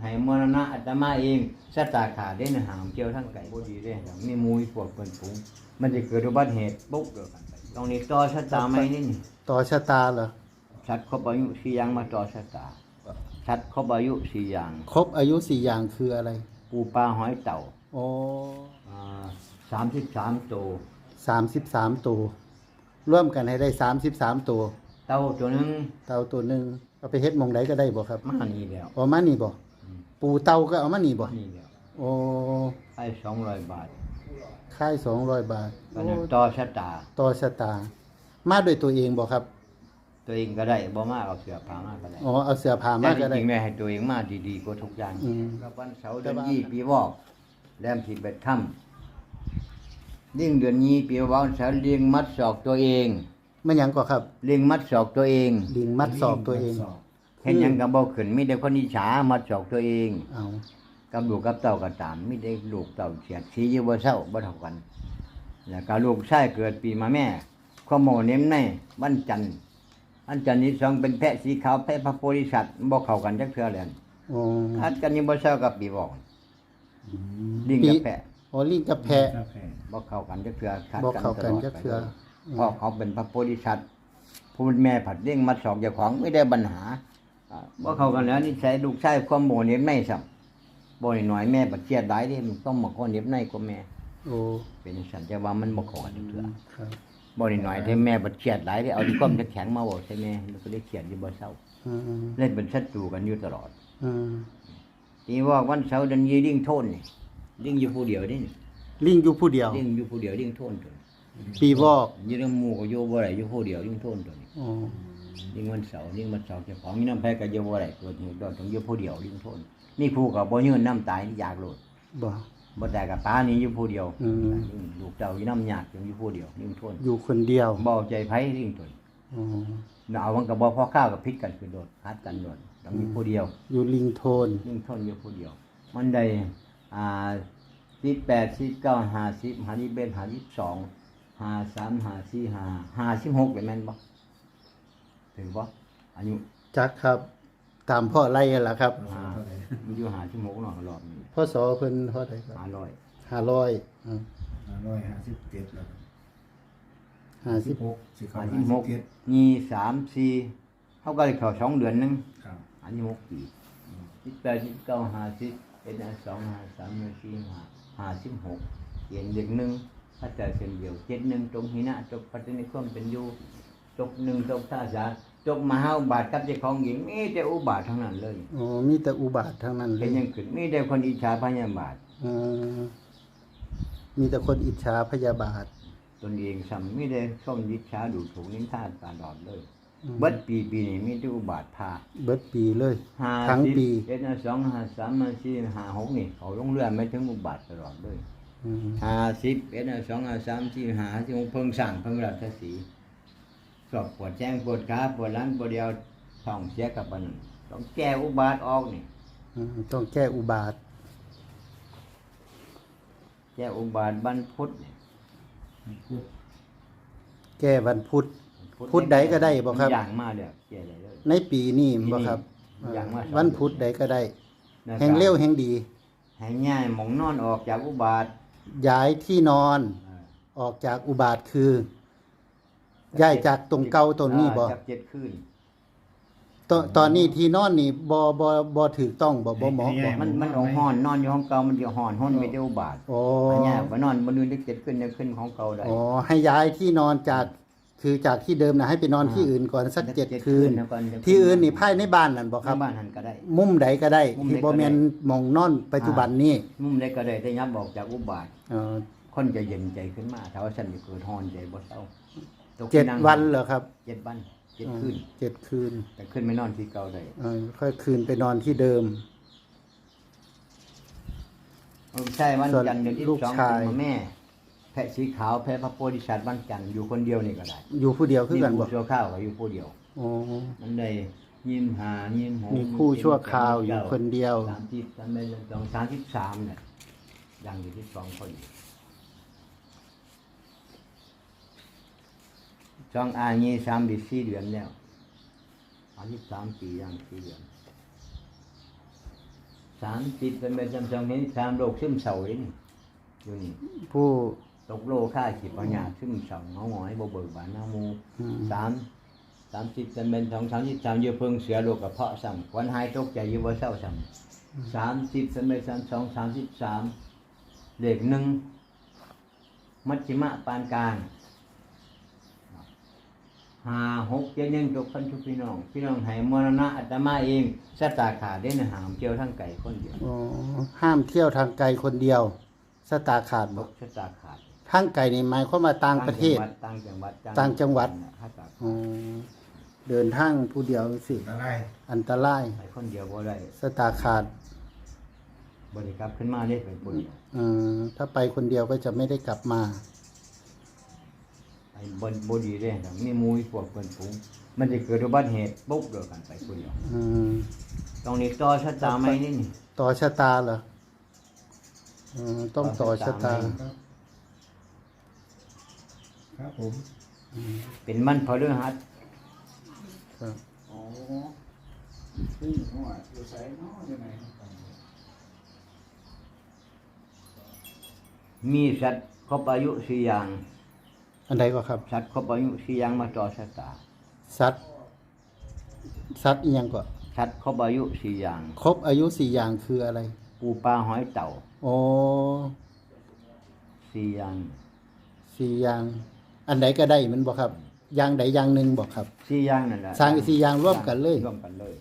ให้มรณะอาตมาเองสตาขาดได้นะหามเกี่ยวทั้งไก่บ่ดีได้อย่างมีมูมีพวกเปิ้นปุงมันจะเกิดอุบัติเหตุปุ๊บเดียวกันไปตรงนี้ต่อชะตาไหมนี่นี่ต่อชะตาเหรอชัดครบอายุสี่อย่างมาต่อชะตาชัดครบอายุสี่อย่างครบอายุสี่อย่างคืออะไร ปูปลาหอยเต่าโอ้สามสิบสามตัวสามสิบสามตัวร่วมกันให้ได้สามสิบสามตัว เต่าตัวหนึงเต่าตัวหนึ่งเอาไปเฮ็ดหมองใดก็ได้บ่ครับมานี่แล้วเอามานี่บ่ ปูเต่าก็เอามานี่บ่นี่แล้วโอ้ให้สองร้อยบาทค่ายสองร้อยบาทก็นั้นต่อชะตา ต่อชะตา มาด้วยตัวเองบ่ครับตัวเองก็ได้บ่มาเอาเสื้อผ้ามาก็ได้อ๋อเอาเสื้อผ้าแต่มาจก็ได้ ริงๆแม่ให้ตัวเองมาดีๆกว่าทุกอย่างอืมกับวันเสาร์แต่เดือนว่ายี่ปีวอกแรมสิบเอ็ดค่ำลิ่งเดือนยี่ปีวอกเสาร์เลี้ยงมัดศอกตัวเองมันหยังก็ครับเลี้ยงมัดศอกตัวเอง ลิงมัดศอกตัวเอง เห็นหยังกับบ่ขึ้นมีแต่คนอิจฉามัดศอกตัวเองเอากับลูกกับเต้าก็ตามมีแต่ลูกเต้าเสียดสีอยู่บ่เศร้าบ่เท่ากัน แล้วก็ลูกชายเกิดปีมาแม่ข้อโมเน้มในวันจันทร์วันจันทร์นี้สองเป็นแพะสีขาวแพะพระโพธิสัตว์บ่เข้ากันจักเทื่อเลยโอ้คัดกันอยู่บ่เศร้ากับปีวอกลิงกับแพะโอ้ลิงกับแพะบ่เข้ากันจักเทื่อขัดบ่กันเข้าตกันลอดจักเทื่อไปเพราะเขาเป็นพระโพธิสัตว์ผู้เป็นแม่ผัดเลี้ยงมัดสองเจ้าของไม่ได้ปัญหา อ่าบ่เข้ากันแล้วนิสัยลูกชายความโมเน็บในซ้ำบ่หน่อยแม่บัดเจียดหลายเด้มันต้องมาคนเน็บในกว่าแม่โอ้เป็นสันจะว่ามันบ่เข้ากันจักเทื่อครับบ่หน่อยที่แม่บัดเจียดหลายได้เอาที่ความแข็งมาบอกใช่แม่มันก็ได้เขียนอยู่บ่เศร้าอืมเล่นเป็นศัตรูกันอยู่ตลอดอืมทีว่าวันเสาร์เดือนยี่ลิ่งโทนนี่ลิ่งอยู่ผู้เดียวนี่ลิงอยู่ผู้เดียวลิ่งอยู่ผู้เดียวลิ่งโทนตัวนี้ปีวอกยี่เรื่องหมู่ก็อยู่บ่ได้อยู่ผู้เดียวลิ่งโทนตัวนี้ อ๋อลิ่งวันเสาร์ลิ่งวันเสาร์เจ้าของมีน้ำแพ้ก็อยู่บ่ได้เกิดเหตุดอกต้องอยู่ผู้เดียวลิ่งโทนมีผู้ก็บ่ยืนน้ำตายนี่อยากโลดบ่บ่ได้กับป้านี่อยู่ผู้เดียวอืมลูกเจ้าอยู่น้ำยากอยู่อยู่ผู้เดียวลิ่งโทนอยู่คนเดียวบ่เอาใจไผลิ่งตัวนี้อ๋อเอามันก็บ่พอข้าวกับพิษกันคือโดดฮัดกันโดดต้องมีผู้เดียว อยู่ลิงโทนยิ่งทนอยู่ผู้เดียว มันได้อ่าสิบแปดสิบเก้าห้าสิบห้าสิบเอ็ดห้าสิบสองห้าสามห้าสี่ห้าห้าสิบหกเป็นแม่นบ่ ถึงบ่อายุจักครับ ตามพ่อไล่ล่ะครับอ่ามันอยู่ห้าสิบหกเนาะรอบนี้พ่อสอเพิ่นเท่าไหร่ครับห้าร้อยห้าร้อยอืมร้อยห้าสิบเจ็ดแล้วห้าสิบหกสิเข้าห้าห้าสิบสิหบกเจ็ดมีสามสี่เขาก็เลยเข้าสองเดือนหนึงครับห้าสิบหกปีสิบแปดสิบเก้าห้าสิบเอ็ดห้าสองห้าสามห้าสี่ห้าห้าสิบหกเย็นเด็กหนึ่งถ้าแต่เส้นเดียวเจ็ดหนึ่งตรงหินะจบปัจจุบันความเป็นอยู่ จกหนึ่งจกท่าสาจกมหาอุบาทกับเจ้าของหญิงมีแต่อุบาททั้งนั้นเลยอ๋อมีแต่อุบาททั้งนั้นเลเป็นยยังขึ้นมีแต่คนอิจฉาพยาบาทอืมมีแต่คนอิจฉาพยาบาท ตนเองซ้ำมีแต่ส้มอิจฉาดูถูกนินทาตลอดเลยอืม เบิดปีปีนี้มีแต่อุบาทพาเบิดปีเลย ห้าทั้งสิบปี เอ็ดห้าสองห้าสามห้าสี่ห้าหกนี่เขาลงเรือไม่ถึงอุบาทตลอดเลย อืมห้าสิบเอ็ดห้าสองห้าสามสี่ห้าที่องเพิ่งสั่งเพิ่งรัชสี สอบปวดแจ้งปวดขาปวดหลังปวดเดียวท้องเสียกับมันต้องแก้อุบาทออกนี่อืมต้องแก้อุบาท แก้อุบาทบรรพุทธเนี่ยพูดแก้วันพุธ พุธใดก็ได้บ่ครับ อย่างมาเด้อแก้ได้เลย ในปีนี้บ่ครับอย่างมาวันพุธใดก็ได้นะครับแห่งเร็วแห่งดีแห่งง่ายหมองนอนออกจากอุบาทย้ายที่นอนเออออกจากอุบาทคือ ย้ายจากตรงเก่าตรงนี้บ่ จากเจ็ดคืนตอนตอนนี้ที่นอนนี่บ่บ่บ่ถูกต้องบ่บ่เหมาะบ่มันมันเอาห่อนนอนอยู่ห้องเก่ามันจะห่อนห้อนไม่ได้อุบาทโอ้อันเนี้ยว่านอนบนนู้นได้เจ็ดคืนได้คืนของเก่าได้อ๋อให้ย้ายที่นอนจากคือจากที่เดิมนะให้ไปนอนที่อื่นก่อนสักเจ็ดคืน แล้วก่จะที่อื่นนี่ภายในบ้านนั่นบ่ครับในบ้านหันก็ได้ มุมใดก็ได้ มุมใดที่บ่ก็ได้แม่นหมองนอนปัจจุบันนี้มุมเล็กก็ได้แต่ยับบอกจากอุบาทเอ่อคนจะเย็นใจขึ้นมาถ้าว่าฉันจะเกิดห่อนใจบ่เศร้า ตกเจ็ดที่งวันเหรอครับเจ็ดวันเจ็ดคืนอ๋อเจ็ดคืนแต่ขึ้นไม่นอนที่เก่าได้เอ่อค่อยคืนไปนอนที่เดิมเอาใช่วันส่วนจันทร์เดือนที่ลูกสองชาย เป็นแม่ แพะสีขาวแพะพระโพธิสัตว์วันจันทร์อยู่คนเดียวนี่ก็ได้อยู่ผู้เดียวคือกันมีบ่ผู้ชั่วข้าวก็อยู่ผู้เดียว อ๋อ มันได้ยิ้มหายิ้มหกมีคู่ชั่วคราวอยู่คนเดียว สามที่สามเป็นสองสามที่สามเนี่ยยังอยู่ที่สองคน สองอายี่สามปีสี่เดือนแล้วสามที่สามปียังสี่เดือนสามจิตเป็นเป็นจำจองนี้สามโรคซึมเศร้าเองอยู่นี่ผู้ตกโลค่าจิตปัญญาซึมเศร้าเงาหงอยบ่เบิกบานหน้ามูอืมสามสามจิตเป็นเป็นสองสามจิตสามเยอะเพิ่งเสียโลกกระเพาะสั่งควันหายตกใจอยี่บ่เศร้าสั่งสามจิตเป็นเป็นสามสองสามสิบสามเลขหนึ่งมัชฌิมะปานกลาง ห้าหกเจ็ดหนึ่งจบพันธุพี่น้อง พี่น้องให้มรณะอัตมาเองสตาขาดได้นะหามเจียวทั้งไก่คนเดียวอ๋อห้ามเที่ยวทางไกลคนเดียวสตาขาดบบออกกชะตาขาดทางไกลนี่หมายความว่าต่างประเทศ ต่างจังหวัดต่างจังหวัดชะตาอ๋อเดินทางผู้เดียวสิอะไรอันตรายไปคนเดียวบ่ได้สตาขาดบริกรรมขึ้นมาได้ไปคนเดียวเออถ้าไปคนเดียวก็จะไม่ได้กลับมา ไอ้บนบดีเลยแต่มีหมูมีพวกเพิ่นฝูงมันจะเกิดอุบัติเหตุปุ๊บเดียวกันไปคนเดียวอืมตรงนี้ต่อชะตาไหมนี่นี่ต่อชะตาเหรอเออต้องต่อชะตาครับครับผมเป็นมันพอเรื่องฮัดครับอ๋อซึ่งหัวอยู่ใส่เนาะยังไงมีสัตว์ครบอายุสี่อย่าง อันใดก็ครับสัตว์ครบอายุสี่อย่างมาต่อชะตาสัตว์สัตว์อีหยังก็สัตว์ครบอายุสี่อย่างครบอายุสี่อย่างคืออะไรปูปลาหอยเต่าโอ้สี่อย่างสี่อย่าง อันใดก็ได้แมันบอกครับอย่างใดอย่างหนึ่งบอกครับสี่อย่างนั่นแหละสร้างสี่อย่างร่วมกันเลย ร่วมกันเลย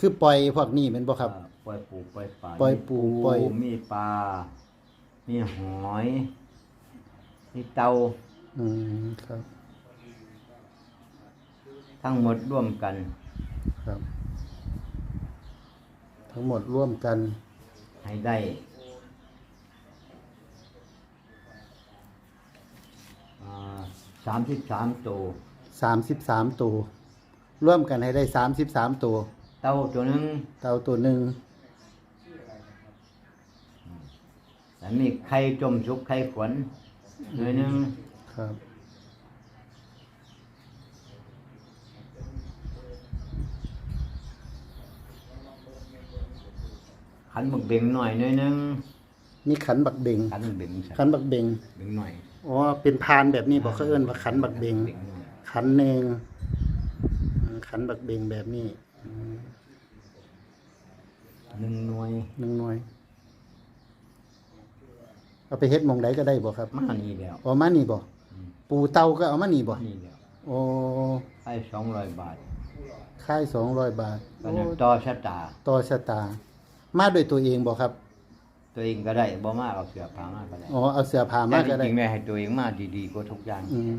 คือปล่อยพวกนี้แมันบอกครับ อ่าปล่อยปูปล่อยปลาปล่อยปูปล่อย มีปลา มีหอย มีเต่า อืมครับ ทั้งหมดร่วมกัน ครับ ทั้งหมดร่วมกัน ให้ได้สามสิบสามตัวสามสิบสามตัว ร่วมกันให้ได้สามสิบสามตัว เต่าตัวหนึงเต่าตัวหนึ่งแต่มีไข่จมสุกไข่ขวัญหน่วยหนึ่ง ครับ ขันบักเบ่งหน่อยหน่วยหนึ่งมีขันบักเบงขันบักเบ่งใส่ขันบักเบงเบ่งหน่อยอ๋อเป็นพานแบบนี้บอกเขาเอิ้นว่าขันบักเบงบ่หน่อยขันหนึ่งอืมขันบักเบงแบบนี้อืมหนึ่งหน่วยหนึ่งหน่วยเอาไปเฮ็ดหมองใดก็ได้บ่ครับ มานี่แล้วเอามานี่บ่ ปูเตาก็เอามานี่บ่มานี่แล้วโอ้ให้สองร้อยบาทค่ายสองร้อยบาทก็นั้นต่อชะตา ต่อชะตา มาด้วยตัวเองบ่ครับ ตัวเองก็ได้บ่มาเอาเสื้อผ้ามาก็ได้อ๋อเอาเสื้อผ้าแต่มาจก็ได้ริงๆแม่ให้ตัวเองมาดีๆกว่าทุกอย่าง อืม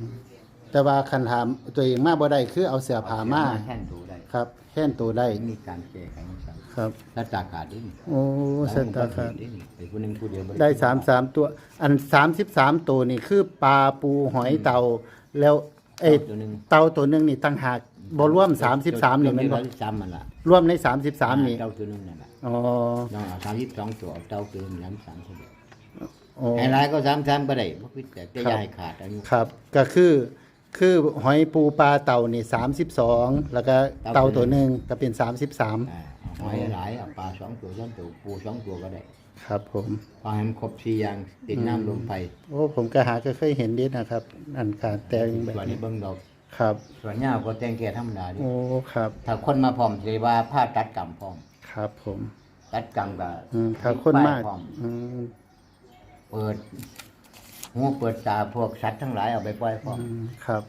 แต่ว่าคันถามตัวเองมาบ่ได้คือเอาเสื้อผ้ามาแท่นตัวได้ครับแค่นตัวได้มีการแก้ไขของสังครับชะตาขาดดิโอ้ชะตาครับไปผู้หนึงผู้เดียวบ่ได้สามสามตัว อันสามสิบสามตัวนี่คือปลาปูหอยเต่าแล้วเอ้ยตัวหนึงเต่าตัวหนึงนี่ตั้งหากบ่รวมสามสิบสามนี่แมันบ่สามมันล่ะรวมในสามสิบสามนี่เจ้าตัวหนึงนั่นล่ะอ๋อน้องเอา32ตัวเอาเจ้าตัวหนึงน้ำสามตัวเดียวโอ้ให้หลายก็33ก็ได้บ่คิดแต่จะครับอย่าให้ขาดอายุครับ ก็คือ คือหอยปูปลาเต่านี่สามสิบสองแล้วก็เต่าตัวหนึ่งก็เป็นสามสิบสามอ่าเอาหอยหลายเอาปลาสองตัวสองตัวปูสองตัวก็ได้ครับผมพอให้มันครบสี่อย่างติดน้ำลมไฟโอ้ผมก็หาก็เคยเห็นเด็ดนะครับ อันการแต่งแบบส่วนนี้นี้เบิ่งดอกครับ ส่วนยาวก็แต่งแก่ธรรมดาดิโอ้ครับ ถ้าคนมาพร้อมสิว่าผ้าตัดกรรมพร้อม ครับผม ตัดกรรมก็อืมถ้าคนมากพร้อมอืมเปิด หูเปิดตาพวกสัตว์ทั้งหลายเอาไปปล่อยพร้อมอืมครับ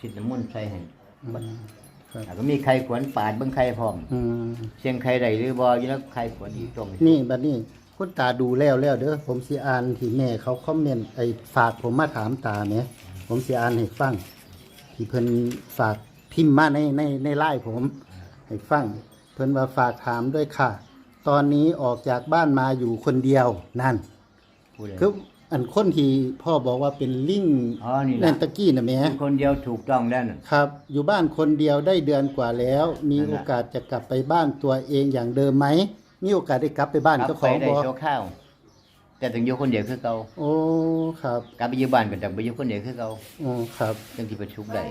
สิทธิ์น้ำมนต์ใส่ให้อืมครับแล้วก็มีใครขวนปาดเบิ่งใครพร้อมอืมเสียงใครใดหรือบ่อยู่แล้วใครขวนอีกตรงนี่บัดนี้คุณตาดูแล้วแล้วเด้อผมสิอ่านที่แม่เขาคอมเมนต์ไอ้ฝากผมมาถามตาเนี่ยผมสิอ่านให้ฟังที่เพิ่นฝากพิมพ์มาในในในไลน์ผมให้ฟังเพิ่นว่าฝากถามด้วยค่ะ ตอนนี้ออกจากบ้านมาอยู่คนเดียวนั่นผู้ใดคือ อันคนที่พ่อบอกว่าเป็นลิงอ๋อนี่นั่ล่ะนตะกี้น่ะแหม่มีคนเดียวถูกต้องแล้วน่ะครับ อยู่บ้านคนเดียวได้เดือนกว่าแล้ว มีนั่นโอน่ะกาสจะกลับไปบ้านตัวเองอย่างเดิมไหมมีโอกาสได้กลับไปบ้านกลัเจ้าบขไปองได้บ่โชว์ข้าว แต่ถึงอยู่คนเดียวคือเก่าโอ้ครับกลับไปอยู่บ้านก็จะไปอยู่คนเดียวคือเก่าโอ้ครับจังสิประชุมได้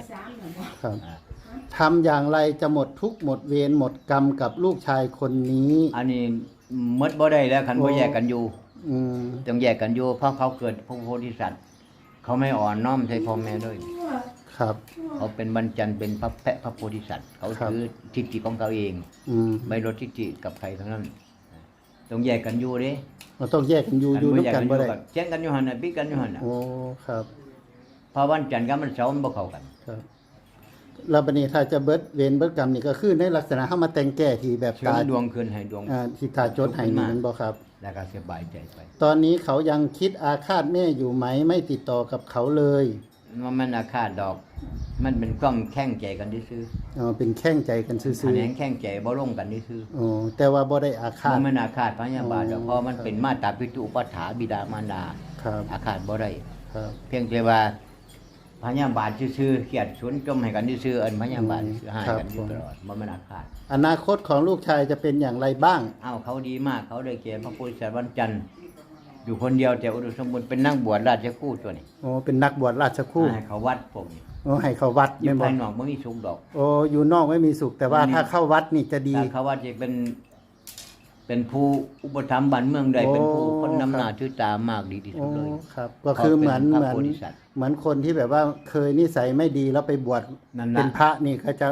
ครับอ่า ทำอย่างไรจะหมดทุกข์หมดเวรหมดกรรมกับลูกชายคนนี้ อันนี้หมดบ่ได้แล้วคันบ่โอ้ แยกกันอยู่ อืมต้องแยกกันอยู่เพราะเขาเกิดพระโพธิสัตว์เขาไม่อ่อนน้อมใส่พ่อแม่ด้วย ครับ เขาเป็นบรรจันทร์เป็นพระแพะพระโพธิสัตว์ เขาครับ ถือทิฏฐิของเขาเอง อืมไม่ลดทิฏฐิกับใครทั้งนั้นต้องแยกกันอยู่เด้เราต้องแยกกันอยู่อยู่บ่ด้วยแยกันบ่ได้ก็แจ้งกันอยู่หั่นน่ะปิดกันอยู่หั่นน่ะโอ้ครับ เพราะวันจันทร์กับวันเสาร์มันบ่เข้ากัน ครับแล้วบัดนี้ถ้าจะเบิดเวรเบิดกรรมนี่ก็คือในลักษณะเฮามาแต่งแก้ที่แบบเชิตาญดวงคืนให้ดวง อ่าที่ตาจดให้นี่มันบ่ครับ แล้วก็สบายใจไป ตอนนี้เขายังคิดอาฆาตแม่อยู่ไหมไม่ติดต่อกับเขาเลยว่ามันอาฆาตดอก มันเป็นความแข้งใจกันซื่ออ๋อเป็นแข้งใจกันซื่ๆออันนี้แข้งใจบ่ลงกันซื่อๆอ๋อแต่ว่าบ่ได้อาๆฆามัตนไม่อาฆาตพยาบาทดอกอ๋อเพราะมันเป็นมาตราปิตุอุปถาบิดามารดาครับอาฆาตบ่ได้ครับเพียงแต่ว่า พยาบาทซื่อๆเกลียดสวนจมให้กันซื่อๆเอิ้นพยาบาทซื่อๆให้กันอยู่ตลอดบ่แม่นอาฆาตอนาคตของลูกชายจะเป็นอย่างไรบ้างอ้าวเขาดีมากเขาได้แก่พระโพธิสัตว์วันจันทร์อยู่คนเดียวแต่อุดมสมบูรณ์เป็นนักบวชราชกู้ตัวนี้โอ้เป็นนักบวชราชครู่ให้เขาวัดพวกนี้โอ้ให้เขาวัดอยู่แม่นบ่ภายนอกบ่มีสุขดอก โอ้อยู่นอกไม่มีสุขแต่ว่าอืมถ้าเข้าวัดนี่จะดี ถ้าเขาว่าจะเป็น เป็นผู้อุปถัมภ์บ้านเมืองใดโอ้เป็นผู้คนนำหน้าครับถือตามากดีที่สุโอ้ดเลย ครับ ก็คือเหมือนเขาเหเป็นพระมือนโพธิสัตว์เหมือนคนที่แบบว่าเคยนิสัยไม่ดีแล้วไปบวชนั่นเป็นนะพระนี่เขาจะ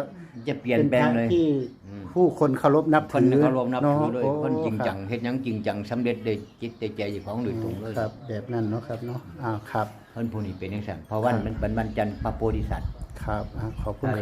จะเปลี่ยนแปลงเลยป็นพระที่อืม ผู้คนเคารพนับคนถือเคารพนับถือเลยโคนจริงจังคบเฮ็ดหยังจริงจังสำเร็จได้จิตได้ใจเจ้าของโดยตรงเลยครับ แบบนั้นเนาะครับเนาะอ้าวครับ เพิ่นผู้นี้เป็นจังซั่นเพราะวันมันเป็นวันจันทร์พระโพธิสัตว์ ครับอะขอบคุณครับ